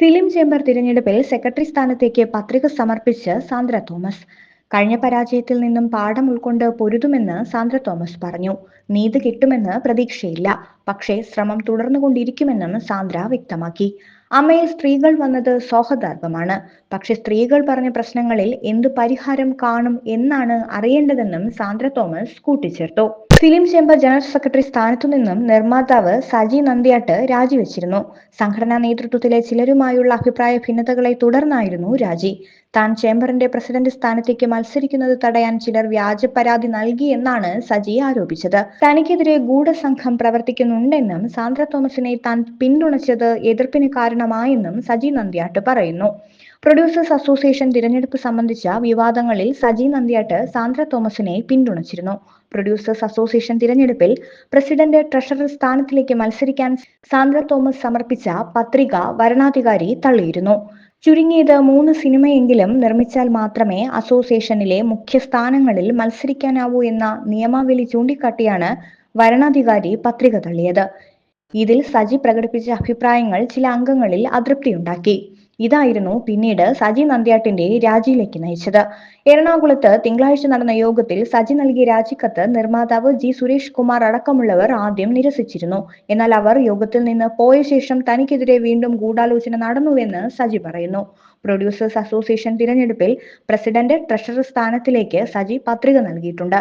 Film chamber തിരഞ്ഞെടുപ്പിൽ secretary സ്ഥാനത്തേക്ക് പത്രിക സമർപ്പിച്ച് സാന്ദ്ര തോമസ്. കഴിഞ്ഞ പരാജയത്തിൽ നിന്നും പാഠം ഉൾക്കൊണ്ട് പൊരുതുമെന്ന് സാന്ദ്ര തോമസ് പറഞ്ഞു. നീതി കിട്ടുമെന്ന് പ്രതീക്ഷയില്ല. പക്ഷേ ശ്രമം തുടർന്നുകൊണ്ടിരിക്കുമെന്നും സാന്ദ്ര വ്യക്തമാക്കി. അമ്മയിൽ സ്ത്രീകൾ വന്നത് സൗഹൃദാർഹമാണ് പക്ഷെ സ്ത്രീകൾ പറഞ്ഞ പ്രശ്നങ്ങളിൽ എന്ത് പരിഹാരം കാണും എന്നാണ് അറിയേണ്ടതെന്നും സാന്ദ്ര തോമസ് കൂട്ടിച്ചേർത്തു. ഫിലിം ചേംബർ ജനറൽ സെക്രട്ടറി സ്ഥാനത്തു നിന്നും നിർമ്മാതാവ് സജി നന്ദിയാട്ട് രാജിവെച്ചിരുന്നു. സംഘടനാ നേതൃത്വത്തിലെ ചിലരുമായുള്ള അഭിപ്രായ ഭിന്നതകളെ തുടർന്നായിരുന്നു രാജി. താൻ ചേംബറിന്റെ പ്രസിഡന്റ് സ്ഥാനത്തേക്ക് മത്സരിക്കുന്നത് തടയാൻ ചിലർ വ്യാജ പരാതി നൽകിയെന്നാണ് സജി ആരോപിച്ചത്. തനിക്കെതിരെ ഗൂഢസംഘം പ്രവർത്തിക്കുന്നുണ്ടെന്നും സാന്ദ്ര തോമസിനെ താൻ പിന്തുണച്ചത് എതിർപ്പിന് കാരണമായെന്നും സജി നന്ദ്യാട്ട് പറയുന്നു. പ്രൊഡ്യൂസേഴ്സ് അസോസിയേഷൻ തിരഞ്ഞെടുപ്പ് സംബന്ധിച്ച വിവാദങ്ങളിൽ സജി നന്ദ്യാട്ട് സാന്ദ്ര തോമസിനെ പിന്തുണച്ചിരുന്നു. പ്രൊഡ്യൂസേഴ്സ് അസോസിയേഷൻ തിരഞ്ഞെടുപ്പിൽ പ്രസിഡന്റ് ട്രഷറർ സ്ഥാനത്തിലേക്ക് മത്സരിക്കാൻ സാന്ദ്ര തോമസ് സമർപ്പിച്ച പത്രിക വരണാധികാരി തള്ളിയിരുന്നു. ചുരുങ്ങിയത് മൂന്ന് സിനിമയെങ്കിലും നിർമ്മിച്ചാൽ മാത്രമേ അസോസിയേഷനിലെ മുഖ്യ സ്ഥാനങ്ങളിൽ മത്സരിക്കാനാവൂ എന്ന നിയമാവലി ചൂണ്ടിക്കാട്ടിയാണ് വരണാധികാരി പത്രിക തള്ളിയത്. ഇതിൽ സജി പ്രകടിപ്പിച്ച അഭിപ്രായങ്ങൾ ചില അംഗങ്ങളിൽ അതൃപ്തിയുണ്ടാക്കി. ഇതായിരുന്നു പിന്നീട് സജി നന്ദ്യാട്ടിന്റെ രാജിയിലേക്ക് നയിച്ചത്. എറണാകുളത്ത് തിങ്കളാഴ്ച നടന്ന യോഗത്തിൽ സജി നൽകിയ രാജിക്കത്ത് നിർമ്മാതാവ് ജി സുരേഷ് കുമാർ അടക്കമുള്ളവർ ആദ്യം നിരസിച്ചിരുന്നു. എന്നാൽ അവർ യോഗത്തിൽ നിന്ന് പോയ ശേഷം തനിക്കെതിരെ വീണ്ടും ഗൂഢാലോചന നടന്നുവെന്ന് സജി പറയുന്നു. പ്രൊഡ്യൂസേഴ്സ് അസോസിയേഷൻ തിരഞ്ഞെടുപ്പിൽ പ്രസിഡന്റ് ട്രഷറർ സ്ഥാനത്തിലേക്ക് സജി പത്രിക നൽകിയിട്ടുണ്ട്.